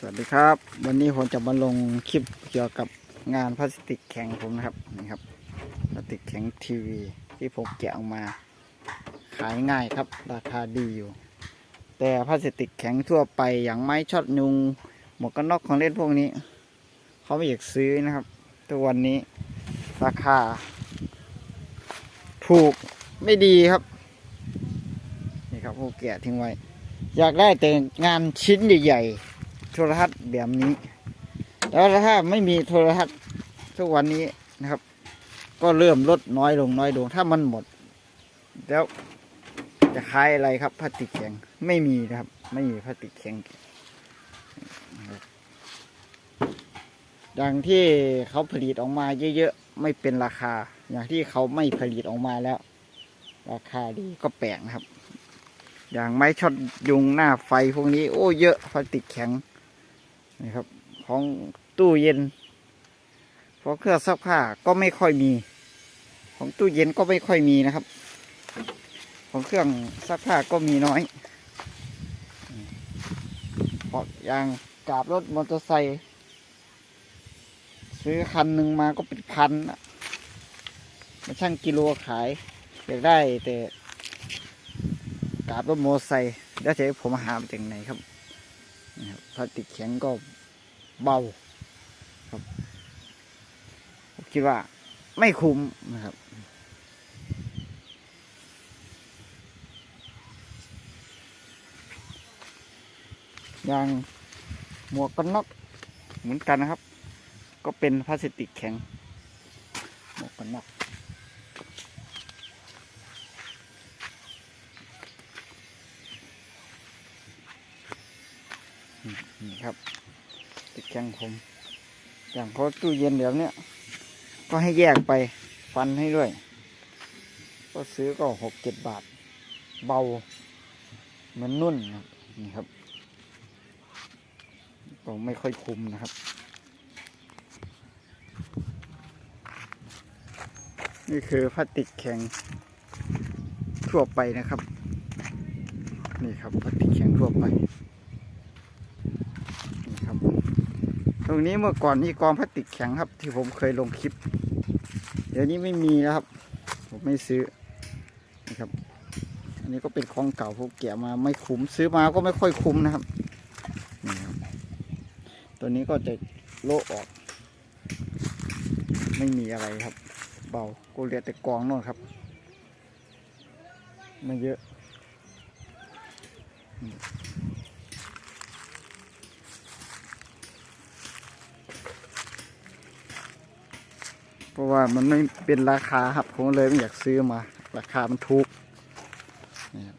สวัสดีครับ วันนี้ผมจะมาลงคลิปเกี่ยวกับงานพลาสติกแข็งผมนะครับนี่ครับพลาสติกแข็งทีวีที่ผมแกะออกมา ขายง่ายครับ ราคาดีอยู่ แต่พลาสติกแข็งทั่วไปอย่างไม้ช็อตยุงหมวกกันน็อกของเล่นพวกนี้ เขาไม่อยากซื้อนะครับทุกวันนี้ราคา ถูกไม่ดีครับนี่ครับผมแกะทิ้งไว้ อยากได้แต่งานชิ้นใหญ่ๆ โทรทัศน์แบบนี้ แล้วถ้าไม่มีโทรทัศน์ทุกวันนี้นะครับ ก็เริ่มลดน้อยลงน้อยลงถ้ามันหมด แล้วจะขายอะไรครับพลาสติกแข็งไม่มีนะครับ ไม่มีพลาสติกแข็งอย่างที่เขาผลิตออกมาเยอะๆไม่เป็นราคา อย่างที่เขาไม่ผลิตออกมาแล้ว ราคาดีก็แปลกนะครับ อย่างไม้ช็อตยุงหน้าไฟพวกนี้ โอ้เยอะพลาสติกแข็ง นะครับ ของตู้เย็นของเครื่องซักผ้าก็ไม่ค่อยมี ของตู้เย็นก็ไม่ค่อยมีนะครับ ของเครื่องซักผ้าก็มีน้อยเพราะอยางกาบรถมอเตอร์ไซค์ซื้อคันหนึ่งมาก็เป็นพันอะมาช่างกิโลขายอยากได้แต่กาบรถมอเตอร์ไซค์แล้วจะให้ผมหามาจากไหนครับ นี่ครับพลาสติกแข็งก็เบาครับผมคิดว่าไม่คุ้มนะครับอย่างหมวกกันน็อกเหมือนกันนะครับ ก็เป็นพลาสติกแข็งหมวกกันน็อก นี่ครับติดแข็งผมอย่างพอตู้เย็นเดี๋ยวเนี้ยก็ให้แยกไปฟันให้ด้วย ก็ซื้อก็หกเจ็ดบาท เบา เหมือนนุ่นนี่ครับก็ไม่ค่อยคุ้มนะครับ นี่คือพลาสติกแข็งทั่วไปนะครับ นี่ครับพลาสติกแข็งทั่วไป นี่ครับ ตรงนี้เมื่อก่อนนี่กองพลาสติกแข็งครับ ที่ผมเคยลงคลิป เดี๋ยวนี้ไม่มีแล้วครับ ผมไม่ซื้อนี่ครับ อันนี้ก็เป็นของเก่าผมแกะมาไม่คุ้มซื้อมาก็ไม่ค่อยคุ้มนะครับนี่ครับ ตัวนี้ก็จะโละออก ไม่มีอะไรครับ เบาก็เหลือแต่กองโน่นครับไม่เยอะ เพราะว่ามันไม่เป็นราคาครับผมเลยไม่อยากซื้อมา ราคามันถูกนี่ครับ